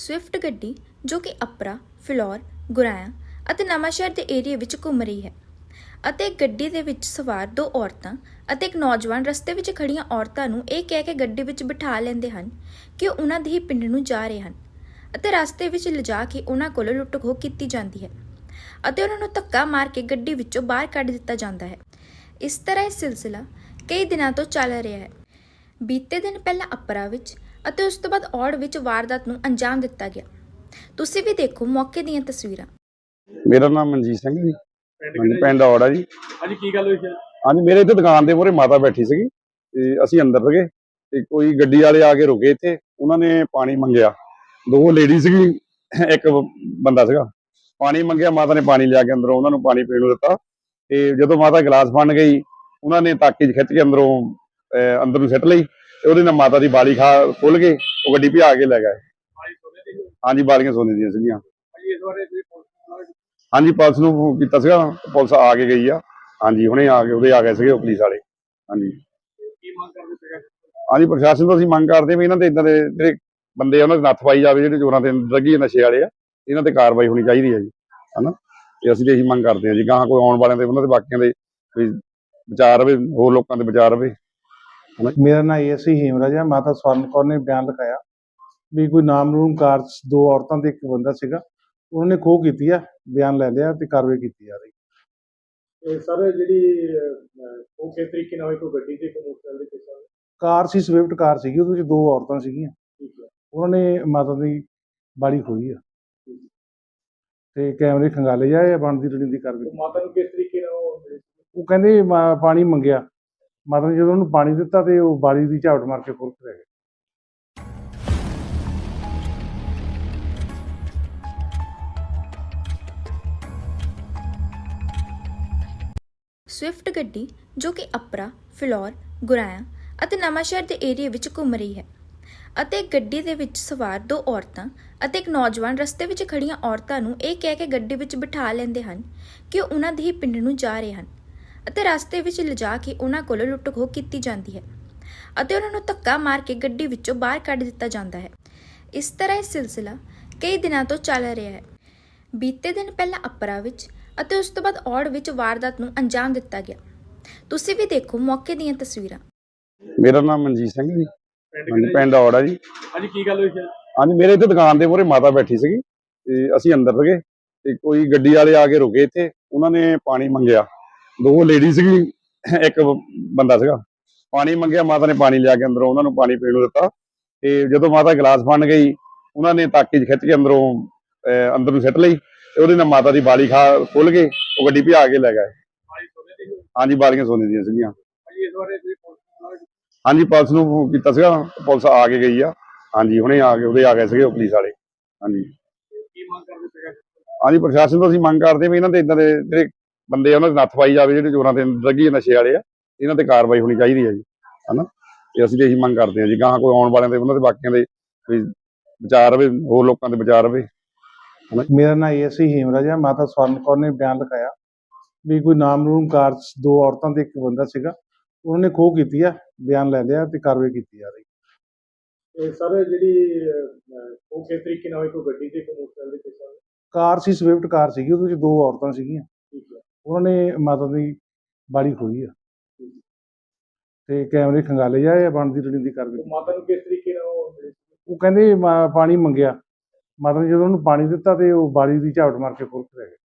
Swift ਗੱਡੀ ਜੋ ਕਿ ਅਪਰਾ, ਫਿਲੌਰ, ਗੁਰਾਇਆ ਅਤੇ ਨਵਾਂਸ਼ਹਿਰ ਦੇ ਏਰੀਆ ਵਿੱਚ ਘੁੰਮ ਰਹੀ ਹੈ ਅਤੇ ਗੱਡੀ ਦੇ ਵਿੱਚ ਸਵਾਰ ਦੋ ਔਰਤਾਂ ਅਤੇ ਇੱਕ ਨੌਜਵਾਨ ਰਸਤੇ ਵਿੱਚ ਖੜੀਆਂ ਔਰਤਾਂ ਨੂੰ ਇਹ ਕਹਿ ਕੇ ਗੱਡੀ ਵਿੱਚ ਬਿਠਾ ਲੈਂਦੇ ਹਨ ਕਿ ਉਹ ਉਹਨਾਂ ਦੇ ਹੀ ਪਿੰਡ ਨੂੰ ਜਾ ਰਹੇ ਹਨ ਅਤੇ ਰਸਤੇ ਵਿੱਚ ਲਿਜਾ ਕੇ ਉਹਨਾਂ ਕੋਲੋਂ ਲੁੱਟ ਖੋਹ ਕੀਤੀ ਜਾਂਦੀ ਹੈ ਅਤੇ ਉਹਨਾਂ ਨੂੰ ਧੱਕਾ ਮਾਰ ਕੇ ਗੱਡੀ ਵਿੱਚੋਂ ਬਾਹਰ ਕੱਢ ਦਿੱਤਾ ਜਾਂਦਾ ਹੈ। ਇਸ ਤਰ੍ਹਾਂ ਇਹ ਸਿਲਸਿਲਾ ਕਈ ਦਿਨਾਂ ਤੋਂ ਚੱਲ ਰਿਹਾ ਹੈ। ਬੀਤੇ ਦਿਨ ਪਹਿਲਾਂ ਅਪਰਾ ਵਿੱਚ ਅਤੇ ਉਸ ਤੋਂ ਬਾਅਦ ਔੜ ਵਿੱਚ ਵਾਰਦਾਤ ਨੂੰ ਅੰਜਾਮ ਦਿੱਤਾ ਗਿਆ। ਤੁਸੀਂ ਵੀ ਦੇਖੋ ਮੌਕੇ ਦੀਆਂ ਤਸਵੀਰਾਂ। ਮੇਰਾ ਨਾਮ ਮਨਜੀਤ ਸਿੰਘ ਜੀ। ਹਾਂਜੀ ਪਿੰਡ ਔੜਾ ਜੀ। ਹਾਂਜੀ ਕੀ ਗੱਲ ਹੋਈ ਸੀ? ਹਾਂਜੀ ਮੇਰੇ ਇੱਥੇ ਦੁਕਾਨ ਦੇ ਮੂਹਰੇ ਮਾਤਾ ਬੈਠੀ ਸੀਗੀ। ਤੇ ਅਸੀਂ ਅੰਦਰ ਸੀਗੇ ਤੇ ਕੋਈ ਗੱਡੀ ਵਾਲੇ ਆ ਕੇ ਰੁਕੇ ਇੱਥੇ। ਉਹਨਾਂ ਨੇ ਪਾਣੀ ਮੰਗਿਆ। ਦੋ ਲੇਡੀ ਸੀਗੀ ਇੱਕ ਬੰਦਾ ਸੀਗਾ। ਪਾਣੀ ਮੰਗਿਆ ਮਾਤਾ ਨੇ ਪਾਣੀ ਲਿਆ ਕੇ ਅੰਦਰੋਂ। ਉਹਨਾਂ ਨੂੰ ਪਾਣੀ ਪੀਣ ਨੂੰ ਦਿੱਤਾ। ਤੇ ਜਦੋਂ ਮਾਤਾ ਗਲਾਸ ਫੜਨ ਗਈ ਉਹਨਾਂ ਨੇ ਤਾਕੀ 'ਚ ਖਿੱਚ ਕੇ ਅੰਦਰੋਂ ਅਹ, ਅੰਦਰ ਨੂੰ ਸਿੱਟ ਲਈ। ਉਹਦੇ ਨਾਲ ਮਾਤਾ ਦੀ ਬਾਲੀ ਖਾ ਖੁੱਲ ਕੇ ਉਹ ਗੱਡੀ ਭਜਾ ਕੇ ਲੈ ਗਏ। ਹਾਂਜੀ, ਬਾਲੀਆਂ ਸੋਨੇ ਦੀਆਂ ਸੀਗੀਆਂ। ਹਾਂਜੀ, ਪੁਲਿਸ ਨੂੰ ਫੋਨ ਕੀਤਾ ਸੀਗਾ, ਪੁਲਿਸ ਆ ਕੇ ਗਈ ਆ। ਹਾਂਜੀ, ਹੁਣੇ ਆ ਕੇ ਉਹਦੇ ਆ ਗਏ ਸੀਗੇ ਉਹ ਪੁਲਿਸ ਵਾਲੇ। ਹਾਂਜੀ। ਹਾਂਜੀ, ਪ੍ਰਸ਼ਾਸਨ ਤੋਂ ਅਸੀਂ ਮੰਗ ਕਰਦੇ ਹਾਂ ਵੀ ਇਹਨਾਂ ਦੇ ਇਦਾਂ ਦੇ ਜਿਹੜੇ ਬੰਦੇ ਉਹਨਾਂ ਦੇ ਨੱਥ ਪਾਈ ਜਾਵੇ, ਜਿਹੜੇ ਚੋਰਾਂ ਤੇ ਲੱਗੀ ਨਸ਼ੇ ਵਾਲੇ ਆ, ਇਹਨਾਂ ਤੇ ਕਾਰਵਾਈ ਹੋਣੀ ਚਾਹੀਦੀ ਹੈ ਜੀ, ਹਨਾ? ਤੇ ਅਸੀਂ ਤੇ ਇਹੀ ਮੰਗ ਕਰਦੇ ਹਾਂ ਜੀ, ਗਾਹਾਂ ਕੋਈ ਆਉਣ ਵਾਲਿਆਂ ਦੇ, ਉਹਨਾਂ ਦੇ ਬਾਕੀਆਂ ਦੇ ਵੀ ਬਚਾ ਰਵੇ, ਹੋਰ ਲੋਕਾਂ ਦੇ ਬਚਾ ਰਵੇ। ਮੇਰਾ ਨਾਮ ਏਸੀ ਹੀਮਰਾਜ ਹੈ ਮਾਤਾ ਸਵਰਨ ਕੌਰ ਨੇ ਬਿਆਨ ਲਿਖਾਇਆ ਵੀ ਕੋਈ ਨਾਮਰੂਮ ਕਾਰ ਦੋ ਔਰਤਾਂ ਤੇ ਇੱਕ ਬੰਦਾ ਸੀਗਾ। ਉਹਨਾਂ ਨੇ ਖੋਹ ਕੀਤੀ ਆ ਬਿਆਨ ਲੈ ਲਿਆ ਤੇ ਕਾਰਵਾਈ ਕੀਤੀ ਜਾ ਰਹੀ। ਇਹ ਸਰ ਜਿਹੜੀ ਉਹ ਕਿਸ ਤਰੀਕੇ ਨਾਲ ਹੋਈ ਕੋਈ ਗੱਡੀ ਤੇ ਕੋਈ ਮੋਟਰਸਾਈਕਲ ਦੇ ਪਿੱਛੇ ਕਾਰ ਸੀ ਸਵਿਫਟ ਕਾਰ ਸੀਗੀ ਉਹਦੇ ਵਿੱਚ ਦੋ ਔਰਤਾਂ ਸੀਗੀਆਂ। ਹੈ। ਉਹਨਾਂ ਨੇ ਮਾਤਾ ਦੀ ਬਾੜੀ ਖੋਈ ਆ। ਤੇ ਕੈਮਰੇ ਖੰਗਾਲੇ ਜਾਏ ਬਣਦੀ ਰਣੀ ਦੀ ਕਾਰਵਾਈ। ਮਾਤਾ ਨੂੰ ਕਿਸ ਤਰੀਕੇ ਨਾਲ ਉਹ ਕਹਿੰਦੇ ਪਾਣੀ ਮੰਗਿਆ। ਮਾਤਾ ਜਦੋਂ ਉਹਨੂੰ ਪਾਣੀ ਦਿੱਤਾ ਤੇ ਉਹ ਬਾੜੀ ਦੀ ਝਾੜ ਮਾਰ ਕੇ ਖੁਰਕ ਰਹਿ ਗਏ। ਸਵਿਫਟ ਗੱਡੀ, ਜੋ ਕਿ ਅਪਰਾ, ਫਿਲੌਰ, ਗੁਰਾਇਆ ਅਤੇ ਨਵਾਂਸ਼ਹਿਰ ਦੇ ਏਰੀਆ ਵਿੱਚ ਘੁੰਮ ਰਹੀ ਹੈ ਅਤੇ ਗੱਡੀ ਦੇ ਵਿੱਚ ਸਵਾਰ ਦੋ ਔਰਤਾਂ ਅਤੇ ਇੱਕ ਨੌਜਵਾਨ ਰਸਤੇ ਵਿੱਚ ਖੜੀਆਂ ਔਰਤਾਂ ਨੂੰ ਇਹ ਕਹਿ ਕੇ ਗੱਡੀ ਵਿੱਚ ਬਿਠਾ ਲੈਂਦੇ ਹਨ ਕਿ ਉਹ ਉਹਨਾਂ ਦੇ ਹੀ ਪਿੰਡ ਨੂੰ ਜਾ ਰਹੇ ਹਨ। ਅਤੇ ਰਸਤੇ ਵਿੱਚ ਲਿਜਾ ਕੇ ਉਹਨਾਂ ਕੋਲੋਂ ਲੁੱਟ ਖੋਹ ਕੀਤੀ ਜਾਂਦੀ ਹੈ ਅਤੇ ਉਹਨਾਂ ਨੂੰ ਧੱਕਾ ਮਾਰ ਕੇ ਗੱਡੀ ਵਿੱਚੋਂ ਬਾਹਰ ਕੱਢ ਦਿੱਤਾ ਜਾਂਦਾ ਹੈ। ਇਸ ਤਰ੍ਹਾਂ ਇਹ ਸਿਲਸਿਲਾ ਕਈ ਦਿਨਾਂ ਤੋਂ ਚੱਲ ਰਿਹਾ ਹੈ। ਬੀਤੇ ਦਿਨ ਪਹਿਲਾਂ ਅਪਰਾ ਵਿੱਚ ਅਤੇ ਉਸ ਤੋਂ ਬਾਅਦ ਔੜ ਵਿੱਚ ਵਾਰਦਾਤ ਨੂੰ ਅੰਜਾਮ ਦਿੱਤਾ ਗਿਆ। ਤੁਸੀਂ ਵੀ ਦੇਖੋ ਮੌਕੇ ਦੀਆਂ ਤਸਵੀਰਾਂ। ਮੇਰਾ ਨਾਮ ਮਨਜੀਤ ਸਿੰਘ ਜੀ? ਪਿੰਡ ਔੜਾ ਜੀ। ਹਾਂਜੀ ਕੀ ਗੱਲ ਹੋਈ ਸੀ ਹਾਂਜੀ ਮੇਰੇ ਇੱਥੇ ਦੁਕਾਨ ਦੇ ਮੂਹਰੇ ਮਾਤਾ ਬੈਠੀ ਸੀਗੀ ਤੇ ਅਸੀਂ ਅੰਦਰ ਸੀਗੇ ਤੇ ਕੋਈ ਗੱਡੀ ਵਾਲੇ ਆ ਕੇ ਰੁਕੇ ਇੱਥੇ। ਉਹਨਾਂ ਨੇ ਪਾਣੀ ਮੰਗਿਆ। ਦੋ ਲੇਡੀ ਸੀਗੀ ਇੱਕ ਬੰਦਾ ਸੀਗਾ। ਪਾਣੀ ਮੰਗਿਆ, ਮਾਤਾ ਨੇ ਪਾਣੀ ਲਿਆ ਕੇ ਅੰਦਰੋਂ, ਉਹਨਾਂ ਨੂੰ ਪਾਣੀ ਪੀਣ ਨੂੰ ਦਿੱਤਾ। ਤੇ ਜਦੋਂ ਮਾਤਾ ਗਲਾਸ ਫੜਨ ਗਈ, ਉਹਨਾਂ ਨੇ ਤਾਕੀ 'ਚ ਖਿੱਚ ਕੇ ਅੰਦਰੋਂ ਅੰਦਰ ਨੂੰ ਸਿੱਟ ਲਈ ਤੇ ਉਹਦੇ ਨਾਲ ਮਾਤਾ ਦੀ ਬਾਲੀ ਖਾ ਖੁੱਲ ਕੇ ਉਹ ਗੱਡੀ ਭਜਾ ਕੇ ਲੈ ਗਏ। ਹਾਂਜੀ, ਬਾਲੀਆਂ ਸੋਨੇ ਦੀਆਂ ਸੀਗੀਆਂ। ਹਾਂਜੀ, ਪੁਲਿਸ ਨੂੰ ਫੋਨ ਕੀਤਾ ਸੀਗਾ, ਪੁਲਿਸ ਆ ਕੇ ਗਈ ਆ। ਹਾਂਜੀ, ਹੁਣੇ ਆ ਕੇ, ਉਹਦੇ ਆ ਗਏ ਸੀਗੇ ਪੁਲਿਸ ਵਾਲੇ। ਹਾਂਜੀ। ਹਾਂਜੀ, ਪ੍ਰਸ਼ਾਸਨ ਤੋਂ ਅਸੀਂ ਮੰਗ ਕਰਦੇ ਵੀ ਇਹਨਾਂ ਦੇ ਇਦਾਂ ਦੇ ਜਿਹੜੇ ਬੰਦੇ ਆ ਉਹਨਾਂ ਦੇ ਨੱਥ ਪਾਈ ਜਾਵੇ ਜਿਹੜੇ ਚੋਰਾਂ ਤੇ ਲੱਗੀ ਨਸ਼ੇ ਵਾਲੇ ਆ ਇਹਨਾਂ ਤੇ ਕਾਰਵਾਈ ਹੋਣੀ ਚਾਹੀਦੀ ਹੈ ਜੀ ਹਨਾ? ਤੇ ਅਸੀਂ ਤੇ ਇਹੀ ਮੰਗ ਕਰਦੇ ਹਾਂ ਜੀ ਗਾਹਾਂ ਕੋਈ ਆਉਣ ਵਾਲਿਆਂ ਦੇ ਉਹਨਾਂ ਦੇ ਬਾਕੀਆਂ ਦੇ ਵੀ ਬਚਾ ਰਵੇ ਹੋਰ ਲੋਕਾਂ ਦੇ ਬਚਾ ਰਵੇ। ਮੇਰਾ ਨਾਮ ਏਸੀ ਹੀਮਰਾਜ ਹੈ ਮਾਤਾ ਸਵਰਨ ਕੌਰ ਨੇ ਬਿਆਨ ਲਿਖਾਇਆ ਵੀ ਕੋਈ ਨਾਮਰੂਮ ਕਾਰ ਦੋ ਔਰਤਾਂ ਤੇ ਇੱਕ ਬੰਦਾ ਸੀਗਾ ਉਹਨਾਂ ਨੇ ਖੋਹ ਕੀਤੀ ਆ ਬਿਆਨ ਲੈ ਲਿਆ ਤੇ ਕਾਰਵਾਈ ਕੀਤੀ ਜਾ ਰਹੀ। ਇਹ ਸਰ ਜਿਹੜੀ ਉਹ ਕਿਸ ਤਰੀਕੇ ਨਾਲ ਹੋਈ ਕੋਈ ਗੱਡੀ ਤੇ ਕੋਈ ਮੋਟਰਸਾਈਕਲ ਦੇ ਪਿੱਛੇ ਕਾਰ ਸੀ ਸਵਿਫਟ ਕਾਰ ਸੀਗੀ ਉਹਦੇ ਵਿੱਚ ਦੋ ਔਰਤਾਂ ਸੀਗੀਆਂ। ਉਹਨਾਂ ਨੇ ਮਾਤਾ ਦੀ ਬਾੜੀ ਖੋਈ ਆ। ਤੇ ਕੈਮਰੇ ਖੰਗਾਲੇ ਜਾਏ ਬਣਦੀ ਰਣੀ ਦੀ ਕਾਰਵਾਈ ਤੇ ਮਾਤਾ ਨੂੰ ਕਿਸ ਤਰੀਕੇ ਨਾਲ? ਉਹ ਕਹਿੰਦੇ ਮਾ- ਪਾਣੀ ਮੰਗਿਆ। ਮਾਤਾ ਨੇ ਜਦੋਂ ਉਹਨੂੰ ਪਾਣੀ ਦਿੱਤਾ ਤੇ ਉਹ ਬਾੜੀ ਦੀ ਝਾੜ ਮਾਰ ਕੇ ਖੁਰਕ ਰਹਿ ਗਏ।